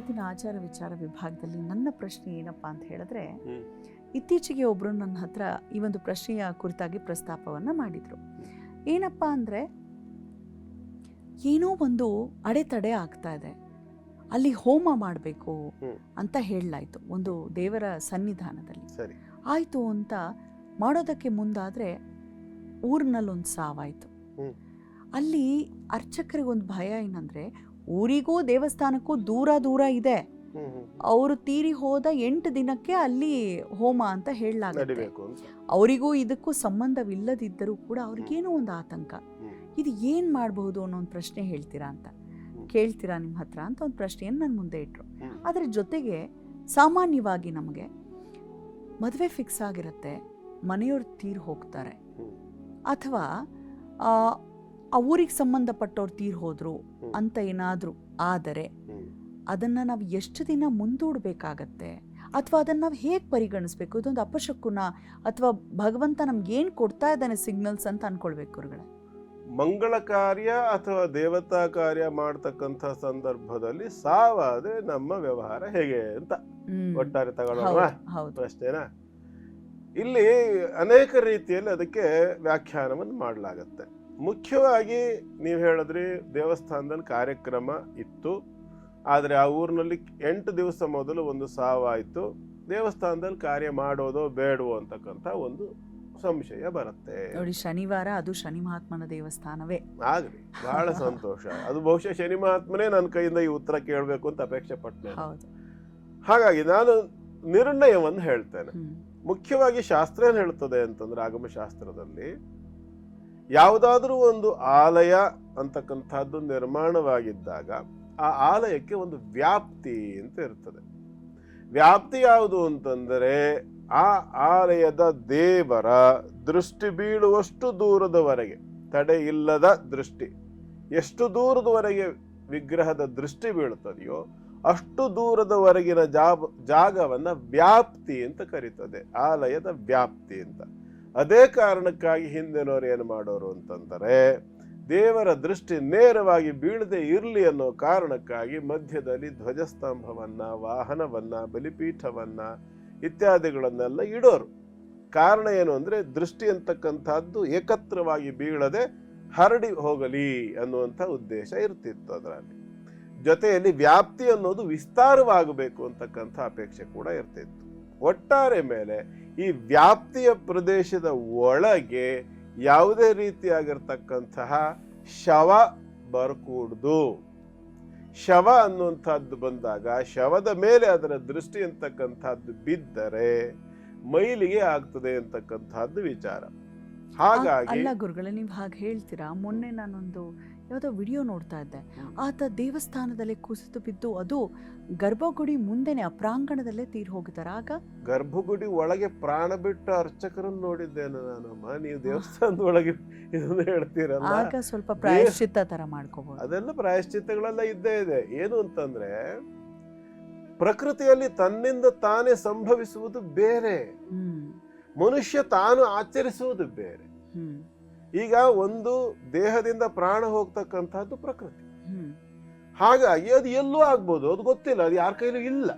ಪದ್ಧತಿನ ಆಚಾರ ವಿಚಾರ ವಿಭಾಗದಲ್ಲಿ ನನ್ನ ಪ್ರಶ್ನೆ ಏನಪ್ಪ ಅಂತ ಹೇಳಿದ್ರೆ. ಇತ್ತೀಚೆಗೆ ಒಬ್ಬರು ನನ್ನ ಹತ್ರ ಈ ಒಂದು ಪ್ರಶ್ನೆಯ ಕುರಿತಾಗಿ ಪ್ರಸ್ತಾಪವನ್ನು ಮಾಡಿದರು. ಏನಪ್ಪ ಅಂದರೆ ಏನೋ ಒಂದು ಅಡೆತಡೆ ಆಗ್ತಾ ಇದೆ. ಅಲ್ಲಿ ಹೋಮ ಮಾಡಬೇಕು ಅಂತ ಹೇಳಲಾಯಿತು ಒಂದು ದೇವರ ಸನ್ನಿಧಾನದಲ್ಲಿ. ಆಯಿತು ಅಂತ ಮಾಡೋದಕ್ಕೆ ಮುಂದಾದರೆ ಊರಿನಲ್ಲೊಂದು ಸಾವಾಯಿತು. ಅಲ್ಲಿ ಅಲ್ಲಿ ಅರ್ಚಕರಿಗೊಂದು ಭಯ ಏನಂದರೆ ಊರಿಗೂ ದೇವಸ್ಥಾನಕ್ಕೂ ದೂರ ದೂರ ಇದೆ. ಅವರು ತೀರಿ ಹೋದ ಎಂಟು ದಿನಕ್ಕೆ ಅಲ್ಲಿ ಹೋಮ ಅಂತ ಹೇಳಲಾಗುತ್ತೆ. ಅವರಿಗೂ ಇದಕ್ಕೂ ಸಂಬಂಧವಿಲ್ಲದಿದ್ದರೂ ಕೂಡ ಅವ್ರಿಗೇನೋ ಒಂದು ಆತಂಕ. ಇದು ಏನು ಮಾಡಬಹುದು ಅನ್ನೋ ಒಂದು ಪ್ರಶ್ನೆ ಹೇಳ್ತೀರಾ ಅಂತ. ಕೇಳ್ತೀರಾ ನಿಮ್ಮ ಹತ್ರ ಅಂತ ಒಂದು ಪ್ರಶ್ನೆಯನ್ನು ನನ್ನ ಮುಂದೆ ಇಟ್ಟರು ಅದರ ಜೊತೆಗೆ ಸಾಮಾನ್ಯವಾಗಿ ನಮಗೆ ಮದುವೆ ಫಿಕ್ಸ್ ಆಗಿರುತ್ತೆ ಮನೆಯವ್ರು ತೀರ್ ಹೋಗ್ತಾರೆ. ಅಥವಾ ಆ ಊರಿಗೆ ಸಂಬಂಧಪಟ್ಟವ್ರು ತೀರ್ ಹೋದ್ರು ಅಂತ ಏನಾದರೂ ಆದರೆ ಅದನ್ನ ನಾವು ಎಷ್ಟು ದಿನ ಮುಂದೂಡಬೇಕಾಗತ್ತೆ? ಅಥವಾ ಅದನ್ನು ನಾವು ಹೇಗೆ ಪರಿಗಣಿಸ್ಬೇಕು? ಇದೊಂದು ಅಪಶಕುನ ಅಥವಾ ಭಗವಂತ ನಮ್ಗೆ ಏನು ಕೊಡ್ತಾ ಇದ್ದಾನೆ ಸಿಗ್ನಲ್ಸ್ ಅಂತ ಅನ್ಕೊಳ್ಬೇಕು ಗುರುಗಳೇ. ಮಂಗಳ ಕಾರ್ಯ ಅಥವಾ ದೇವತಾ ಕಾರ್ಯ ಮಾಡ್ತಕ್ಕಂಥ ಸಂದರ್ಭದಲ್ಲಿ ಸಾವಾದ್ರೆ ನಮ್ಮ ವ್ಯವಹಾರ ಹೇಗೆ ಅಂತ. ಒಟ್ಟಾರೆ ತಗೊಳ್ಳೋಣ. ಅಷ್ಟೇನಾ? ಇಲ್ಲಿ ಅನೇಕ ರೀತಿಯಲ್ಲಿ ಅದಕ್ಕೆ ವ್ಯಾಖ್ಯಾನವನ್ನು ಮಾಡಲಾಗತ್ತೆ. ಮುಖ್ಯವಾಗಿ ನೀವು ಹೇಳಿದ್ರಿ ದೇವಸ್ಥಾನದಲ್ಲಿ ಕಾರ್ಯಕ್ರಮ ಇತ್ತು. ಆದರೆ ಆ ಊರಿನಲ್ಲಿ ಎಂಟು ದಿವಸ ಮೊದಲು ಒಂದು ಸಾವಾಯಿತು. ದೇವಸ್ಥಾನದಲ್ಲಿ ಕಾರ್ಯ ಮಾಡೋದೋ ಬೇಡವೋ ಅಂತಕ್ಕಂಥ ಒಂದು ಸಂಶಯ ಬರುತ್ತೆ. ನೋಡಿ ಶನಿವಾರ ಅದು ಶನಿ ಮಹಾತ್ಮನ ದೇವಸ್ಥಾನವೇ. ಆಗಲಿ ಬಹಳ ಸಂತೋಷ. ಅದು ಬಹುಶಃ ಶನಿ ಮಹಾತ್ಮನೇ ನನ್ನ ಕೈಯಿಂದ ಈ ಉತ್ತರ ಕೇಳಬೇಕು ಅಂತ ಅಪೇಕ್ಷೆ ಪಟ್ಟೆ ಹಾಗಾಗಿ ನಾನು ನಿರ್ಣಯವನ್ನು ಹೇಳ್ತೇನೆ. ಮುಖ್ಯವಾಗಿ ಶಾಸ್ತ್ರ ಏನು ಹೇಳ್ತದೆ ಅಂತಂದ್ರೆ ಆಗಮ ಶಾಸ್ತ್ರದಲ್ಲಿ ಯಾವುದಾದ್ರೂ ಒಂದು ಆಲಯ ಅಂತಕ್ಕಂಥದ್ದು ನಿರ್ಮಾಣವಾಗಿದ್ದಾಗ ಆ ಆಲಯಕ್ಕೆ ಒಂದು ವ್ಯಾಪ್ತಿ ಅಂತ ಇರ್ತದೆ. ವ್ಯಾಪ್ತಿ ಯಾವುದು ಅಂತಂದರೆ ಆ ಆಲಯದ ದೇವರ ದೃಷ್ಟಿ ಬೀಳುವಷ್ಟು ದೂರದವರೆಗೆ, ತಡೆ ಇಲ್ಲದ ದೃಷ್ಟಿ. ಎಷ್ಟು ದೂರದವರೆಗೆ ವಿಗ್ರಹದ ದೃಷ್ಟಿ ಬೀಳುತ್ತದೆಯೋ ಅಷ್ಟು ದೂರದವರೆಗಿನ ಜಾಬ್, ಜಾಗವನ್ನು ವ್ಯಾಪ್ತಿ ಅಂತ ಕರೀತದೆ, ಆಲಯದ ವ್ಯಾಪ್ತಿ ಅಂತ. ಅದೇ ಕಾರಣಕ್ಕಾಗಿ ಹಿಂದೆನೋರು ಏನು ಮಾಡೋರು ಅಂತಂದರೆ, ದೇವರ ದೃಷ್ಟಿ ನೇರವಾಗಿ ಬೀಳದೆ ಇರಲಿ ಅನ್ನೋ ಕಾರಣಕ್ಕಾಗಿ ಮಧ್ಯದಲ್ಲಿ ಧ್ವಜಸ್ತಂಭವನ್ನು, ವಾಹನವನ್ನು, ಬಲಿಪೀಠವನ್ನು ಇತ್ಯಾದಿಗಳನ್ನೆಲ್ಲ ಇಡೋರು. ಕಾರಣ ಏನು ಅಂದರೆ, ದೃಷ್ಟಿ ಅಂತಕ್ಕಂಥದ್ದು ಏಕತ್ರವಾಗಿ ಬೀಳದೆ ಹರಡಿ ಹೋಗಲಿ ಅನ್ನುವಂಥ ಉದ್ದೇಶ ಇರ್ತಿತ್ತು ಅದರಲ್ಲಿ. ಜೊತೆಯಲ್ಲಿ ವ್ಯಾಪ್ತಿ ಅನ್ನೋದು ವಿಸ್ತಾರವಾಗಬೇಕು ಅಂತಕ್ಕಂಥ ಅಪೇಕ್ಷೆ ಕೂಡ ಇರ್ತಿತ್ತು. ಒಟ್ಟಾರೆ ಮೇಲೆ ಈ ವ್ಯಾಪ್ತಿಯ ಪ್ರದೇಶದ ಒಳಗೆ ಯಾವುದೇ ರೀತಿಯಾಗಿರ್ತಕ್ಕಂತಹ ಶವ ಬರಕೂಡ್ದು. ಶವ ಅನ್ನುವಂಥದ್ದು ಬಂದಾಗ ಶವದ ಮೇಲೆ ಅದರ ದೃಷ್ಟಿ ಅಂತಕ್ಕಂಥದ್ದು ಬಿದ್ದರೆ ಮೈಲಿಗೆ ಆಗ್ತದೆ ಅಂತಕ್ಕಂಥದ್ದು ವಿಚಾರ. ಹಾಗಾಗಿ ಗುರುಗಳೇ ನೀವು ಹಾಗೆ ಹೇಳ್ತೀರಾ? ಮೊನ್ನೆ ನಾನೊಂದು ಯಾವುದೋ ವಿಡಿಯೋ ನೋಡ್ತಾ ಇದ್ದೆ. ಆತ ದೇವಸ್ಥಾನದಲ್ಲಿ ಕುಸಿತು ಬಿದ್ದು ಅದು ಗರ್ಭಗುಡಿ ಮುಂದೆನೆ ಆ ಪ್ರಾಂಗಣದಲ್ಲೇ ತೀರ್ ಹೋಗಿದ್ದಾರೆ. ಆಗ ಗರ್ಭಗುಡಿ ಒಳಗೆ ಪ್ರಾಣ ಬಿಟ್ಟ ಅರ್ಚಕರನ್ನು ನೋಡಿದ್ದೇನೆ ನಾನಮ್ಮ. ನೀವು ದೇವಸ್ಥಾನದ ಒಳಗೆ ಇದನ್ನು ಹೇಳ್ತೀರಲ್ಲ? ಆಗ ಸ್ವಲ್ಪ ಪ್ರಾಯಶ್ಚಿತ್ತ ತರ ಮಾಡ್ಕೋಬಹುದು ಅದೆಲ್ಲ ಪ್ರಾಯಶ್ಚಿತ್ತಗಳೆಲ್ಲ ಇದ್ದೇ ಇದೆ. ಏನು ಅಂತಂದ್ರೆ ಪ್ರಕೃತಿಯಲ್ಲಿ ತನ್ನಿಂದ ತಾನೇ ಸಂಭವಿಸುವುದು ಬೇರೆ. ಮನುಷ್ಯ ತಾನು ಆಚರಿಸುವುದು ಬೇರೆ. ಈಗ ಒಂದು ದೇಹದಿಂದ ಪ್ರಾಣ ಹೋಗ್ತಕ್ಕಂಥದ್ದು ಪ್ರಕೃತಿ. ಹಾಗಾಗಿ ಅದು ಎಲ್ಲೂ ಆಗ್ಬೋದು ಅದು ಗೊತ್ತಿಲ್ಲ ಅದು ಯಾರ ಕೈಲೂ ಇಲ್ಲ.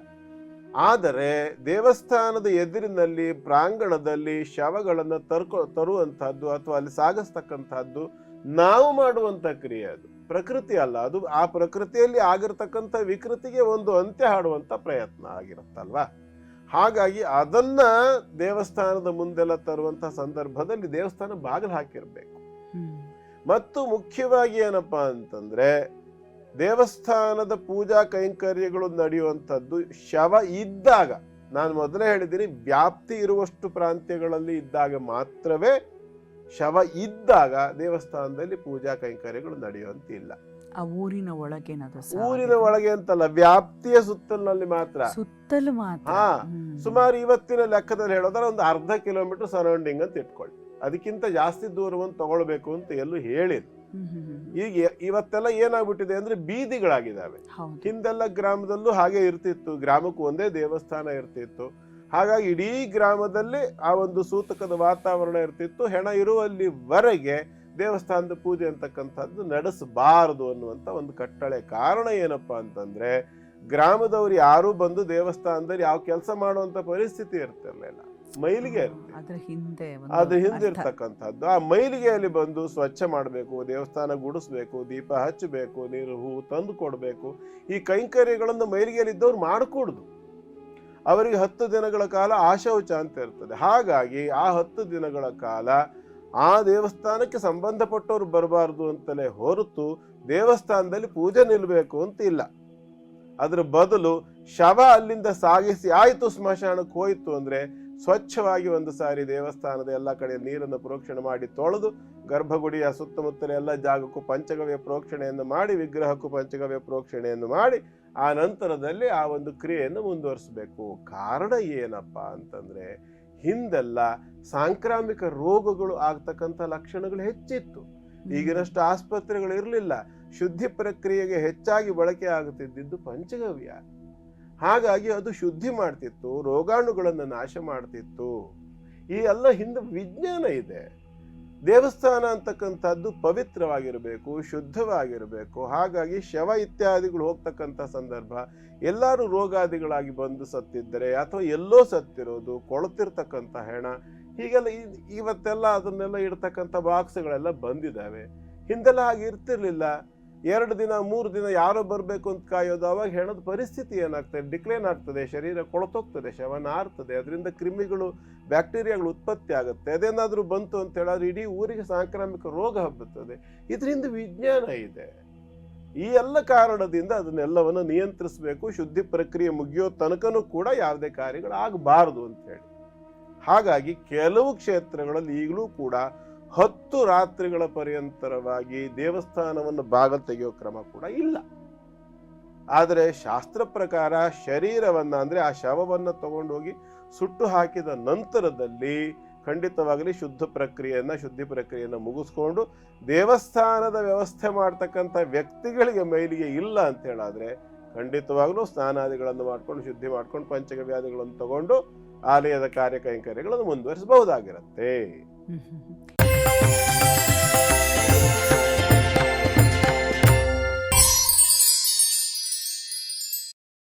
ಆದರೆ ದೇವಸ್ಥಾನದ ಎದುರಿನಲ್ಲಿ ಪ್ರಾಂಗಣದಲ್ಲಿ ಶವಗಳನ್ನು ತರ್ಕೊ ತರುವಂತಹದ್ದು ಅಥವಾ ಅಲ್ಲಿ ಸಾಗಿಸ್ತಕ್ಕಂಥದ್ದು ನಾವು ಮಾಡುವಂತ ಕ್ರಿಯೆ ಅದು. ಪ್ರಕೃತಿ ಅಲ್ಲ ಅದು ಆ ಪ್ರಕೃತಿಯಲ್ಲಿ ಆಗಿರ್ತಕ್ಕಂಥ ವಿಕೃತಿಗೆ ಒಂದು ಅಂತ್ಯ ಹಾಡುವಂತ ಪ್ರಯತ್ನ ಆಗಿರುತ್ತಲ್ವಾ? ಹಾಗಾಗಿ ಅದನ್ನ ದೇವಸ್ಥಾನದ ಮುಂದೆಲ್ಲ ತರುವಂತಹ ಸಂದರ್ಭದಲ್ಲಿ ದೇವಸ್ಥಾನ ಬಾಗಿಲು ಹಾಕಿರಬೇಕು. ಮತ್ತು ಮುಖ್ಯವಾಗಿ ಏನಪ್ಪಾ ಅಂತಂದ್ರೆ ದೇವಸ್ಥಾನದ ಪೂಜಾ ಕೈಂಕರ್ಯಗಳು ನಡೆಯುವಂಥದ್ದು ಶವ ಇದ್ದಾಗ. ನಾನು ಮೊದಲೇ ಹೇಳಿದ್ದೀನಿ ವ್ಯಾಪ್ತಿ ಇರುವಷ್ಟು ಪ್ರಾಂತ್ಯಗಳಲ್ಲಿ ಇದ್ದಾಗ ಮಾತ್ರವೇ ಶವ ಇದ್ದಾಗ ದೇವಸ್ಥಾನದಲ್ಲಿ ಪೂಜಾ ಕೈಂಕರ್ಯಗಳು ನಡೆಯುವಂತಿಲ್ಲ. ಆ ಊರಿನ ಒಳಗೆ ಊರಿನ ಒಳಗೆ ಅಂತಲ್ಲ ವ್ಯಾಪ್ತಿಯ ಸುತ್ತಲಿನಲ್ಲಿ ಮಾತ್ರ. ಸುತ್ತಲೂ ಮಾತ್ರ. ಹಾ. ಸುಮಾರು ಇವತ್ತಿನ ಲೆಕ್ಕದಲ್ಲಿ ಹೇಳೋದ್ರೆ ಒಂದು ಅರ್ಧ ಕಿಲೋಮೀಟರ್ ಸರೌಂಡಿಂಗ್ ಅಂತ ಇಟ್ಕೊಳ್ಳಿ. ಅದಕ್ಕಿಂತ ಜಾಸ್ತಿ ದೂರವನ್ನು ತಗೊಳ್ಬೇಕು ಅಂತ ಎಲ್ಲೂ ಹೇಳಿದ್. ಈಗ ಇವತ್ತೆಲ್ಲ ಏನಾಗ್ಬಿಟ್ಟಿದೆ ಅಂದ್ರೆ ಬೀದಿಗಳಾಗಿದ್ದಾವೆ. ಹಿಂದೆಲ್ಲ ಗ್ರಾಮದಲ್ಲೂ ಹಾಗೆ ಇರ್ತಿತ್ತು. ಗ್ರಾಮಕ್ಕೂ ಒಂದೇ ದೇವಸ್ಥಾನ ಇರ್ತಿತ್ತು. ಹಾಗಾಗಿ ಇಡೀ ಗ್ರಾಮದಲ್ಲಿ ಆ ಒಂದು ಸೂತಕದ ವಾತಾವರಣ ಇರ್ತಿತ್ತು. ಹೆಣ ಇರುವಲ್ಲಿವರೆಗೆ ದೇವಸ್ಥಾನದ ಪೂಜೆ ಅಂತಕ್ಕಂಥದ್ದು ನಡೆಸಬಾರದು ಅನ್ನುವಂಥ ಒಂದು ಕಟ್ಟಳೆ ಕಾರಣ ಏನಪ್ಪ ಅಂತಂದ್ರೆ ಗ್ರಾಮದವ್ರು ಯಾರು ಬಂದು ದೇವಸ್ಥಾನದಲ್ಲಿ ಯಾವ ಕೆಲಸ ಮಾಡುವಂಥ ಪರಿಸ್ಥಿತಿ ಇರ್ತಿರ್ಲಿಲ್ಲ. ಮೈಲಿಗೆ ಅದ್ರ ಹಿಂದೆ ಅದ್ರ ಹಿಂದೆ. ಇರ್ತಕ್ಕಂಥದ್ದು. ಆ ಮೈಲಿಗೆಯಲ್ಲಿ ಬಂದು ಸ್ವಚ್ಛ ಮಾಡಬೇಕು ದೇವಸ್ಥಾನ ಗುಡಿಸ್ಬೇಕು ದೀಪ ಹಚ್ಚಬೇಕು ನೀರು ಹೂ ತಂದು ಕೊಡಬೇಕು. ಈ ಕೈಂಕರ್ಯಗಳನ್ನು ಮೈಲಿಗೆಯಲ್ಲಿ ಇದ್ದವ್ರು ಮಾಡಿಕೊಡುದು. ಅವರಿಗೆ ಹತ್ತು ದಿನಗಳ ಕಾಲ ಆಶೌಚ ಅಂತ ಇರ್ತದೆ. ಹಾಗಾಗಿ ಆ ಹತ್ತು ದಿನಗಳ ಕಾಲ ಆ ದೇವಸ್ಥಾನಕ್ಕೆ ಸಂಬಂಧಪಟ್ಟವರು ಬರಬಾರ್ದು ಅಂತಲೇ ಹೊರತು ದೇವಸ್ಥಾನದಲ್ಲಿ ಪೂಜೆ ನಿಲ್ಲಬೇಕು ಅಂತ ಇಲ್ಲ. ಅದರ ಬದಲು ಶವ ಅಲ್ಲಿಂದ ಸಾಗಿಸಿ ಆಯಿತು ಸ್ಮಶಾನಕ್ಕೆ ಹೋಯಿತು ಅಂದ್ರೆ ಸ್ವಚ್ಛವಾಗಿ ಒಂದು ಸಾರಿ ದೇವಸ್ಥಾನದ ಎಲ್ಲ ಕಡೆ ನೀರನ್ನು ಪ್ರೋಕ್ಷಣೆ ಮಾಡಿ ತೊಳೆದು ಗರ್ಭಗುಡಿಯ ಸುತ್ತಮುತ್ತಲ ಎಲ್ಲ ಜಾಗಕ್ಕೂ ಪಂಚಗವ್ಯ ಪ್ರೋಕ್ಷಣೆಯನ್ನು ಮಾಡಿ, ವಿಗ್ರಹಕ್ಕೂ ಪಂಚಗವ್ಯ ಪ್ರೋಕ್ಷಣೆಯನ್ನು ಮಾಡಿ ಆ ನಂತರದಲ್ಲಿ ಆ ಒಂದು ಕ್ರಿಯೆಯನ್ನು ಮುಂದುವರಿಸಬೇಕು. ಕಾರಣ ಏನಪ್ಪ ಅಂತಂದ್ರೆ ಹಿಂದೆಲ್ಲ ಸಾಂಕ್ರಾಮಿಕ ರೋಗಗಳು ಆಗ್ತಕ್ಕಂಥ ಲಕ್ಷಣಗಳು ಹೆಚ್ಚಿತ್ತು. ಈಗಿನಷ್ಟು ಆಸ್ಪತ್ರೆಗಳು ಇರಲಿಲ್ಲ. ಶುದ್ಧಿ ಪ್ರಕ್ರಿಯೆಗೆ ಹೆಚ್ಚಾಗಿ ಬಳಕೆ ಆಗುತ್ತಿದ್ದಿದ್ದು ಪಂಚಗವ್ಯ. ಹಾಗಾಗಿ ಅದು ಶುದ್ಧಿ ಮಾಡ್ತಿತ್ತು ರೋಗಾಣುಗಳನ್ನು ನಾಶ ಮಾಡ್ತಿತ್ತು. ಈ ಎಲ್ಲ ಹಿಂದೆ ವಿಜ್ಞಾನ ಇದೆ. ದೇವಸ್ಥಾನ ಅಂತಕ್ಕಂಥದ್ದು ಪವಿತ್ರವಾಗಿರಬೇಕು, ಶುದ್ಧವಾಗಿರಬೇಕು. ಹಾಗಾಗಿ ಶವ ಇತ್ಯಾದಿಗಳು ಹೋಗ್ತಕ್ಕಂಥ ಸಂದರ್ಭ, ಎಲ್ಲರೂ ರೋಗಾದಿಗಳಾಗಿ ಬಂದು ಸತ್ತಿದ್ದರೆ ಅಥವಾ ಎಲ್ಲೋ ಸತ್ತಿರೋದು, ಕೊಳತಿರ್ತಕ್ಕಂಥ ಹೆಣ, ಹೀಗೆಲ್ಲ ಇವತ್ತೆಲ್ಲ ಅದನ್ನೆಲ್ಲ ಇಡ್ತಕ್ಕಂಥ ಬಾಕ್ಸ್ಗಳೆಲ್ಲ ಬಂದಿದ್ದಾವೆ. ಹಿಂದೆಲ್ಲ ಹಾಗೆ ಇರ್ತಿರ್ಲಿಲ್ಲ. ಎರಡು ದಿನ, ಮೂರು ದಿನ ಯಾರೋ ಬರಬೇಕು ಅಂತ ಕಾಯೋದು, ಅವಾಗ ಹೆಣದ ಪರಿಸ್ಥಿತಿ ಏನಾಗ್ತದೆ? ಡಿಕ್ಲೈನ್ ಆಗ್ತದೆ, ಶರೀರ ಕೊಳತೋಗ್ತದೆ ಶವನ ನಾರ್ತದೆ, ಅದರಿಂದ ಕ್ರಿಮಿಗಳು, ಬ್ಯಾಕ್ಟೀರಿಯಾಗಳು ಉತ್ಪತ್ತಿ ಆಗುತ್ತೆ. ಅದೇನಾದರೂ ಬಂತು ಅಂತ ಹೇಳಿದ್ರೆ ಇಡೀ ಊರಿಗೆ ಸಾಂಕ್ರಾಮಿಕ ರೋಗ ಹಬ್ಬುತ್ತದೆ. ಇದರಿಂದ ವಿಜ್ಞಾನ ಇದೆ. ಈ ಎಲ್ಲ ಕಾರಣದಿಂದ ಅದನ್ನೆಲ್ಲವನ್ನು ನಿಯಂತ್ರಿಸಬೇಕು. ಶುದ್ಧಿ ಪ್ರಕ್ರಿಯೆ ಮುಗಿಯೋ ತನಕನೂ ಕೂಡ ಯಾವುದೇ ಕಾರ್ಯಗಳು ಆಗಬಾರದು ಅಂತ ಹೇಳಿ. ಹಾಗಾಗಿ ಕೆಲವು ಕ್ಷೇತ್ರಗಳಲ್ಲಿ ಈಗಲೂ ಕೂಡ ಹತ್ತು ರಾತ್ರಿಗಳ ಪರ್ಯಂತರವಾಗಿ ದೇವಸ್ಥಾನವನ್ನು ಭಾಗ ತೆಗೆಯೋ ಕ್ರಮ ಕೂಡ ಇಲ್ಲ. ಆದರೆ ಶಾಸ್ತ್ರ ಪ್ರಕಾರ ಶರೀರವನ್ನ ಅಂದ್ರೆ ಆ ಶವವನ್ನ ತಗೊಂಡೋಗಿ ಸುಟ್ಟು ಹಾಕಿದ ನಂತರದಲ್ಲಿ ಖಂಡಿತವಾಗಲಿ ಶುದ್ಧ ಪ್ರಕ್ರಿಯೆಯನ್ನು, ಶುದ್ಧಿ ಪ್ರಕ್ರಿಯೆಯನ್ನು ಮುಗಿಸ್ಕೊಂಡು ದೇವಸ್ಥಾನದ ವ್ಯವಸ್ಥೆ ಮಾಡ್ತಕ್ಕಂಥ ವ್ಯಕ್ತಿಗಳಿಗೆ ಮೈಲಿಗೆ ಇಲ್ಲ ಅಂತ ಹೇಳಾದ್ರೆ ಖಂಡಿತವಾಗ್ಲೂ ಸ್ನಾನಾದಿಗಳನ್ನು ಮಾಡ್ಕೊಂಡು, ಶುದ್ಧಿ ಮಾಡ್ಕೊಂಡು, ಪಂಚಗವ್ಯಾಧಿಗಳನ್ನು ತಗೊಂಡು ಆಲಯದ ಕಾರ್ಯ ಕೈಂಕರ್ಯಗಳನ್ನು ಮುಂದುವರಿಸಬಹುದಾಗಿರುತ್ತೆ ಹ್ಮ್, ಹ್ಮ್, ಹ್ಮ್.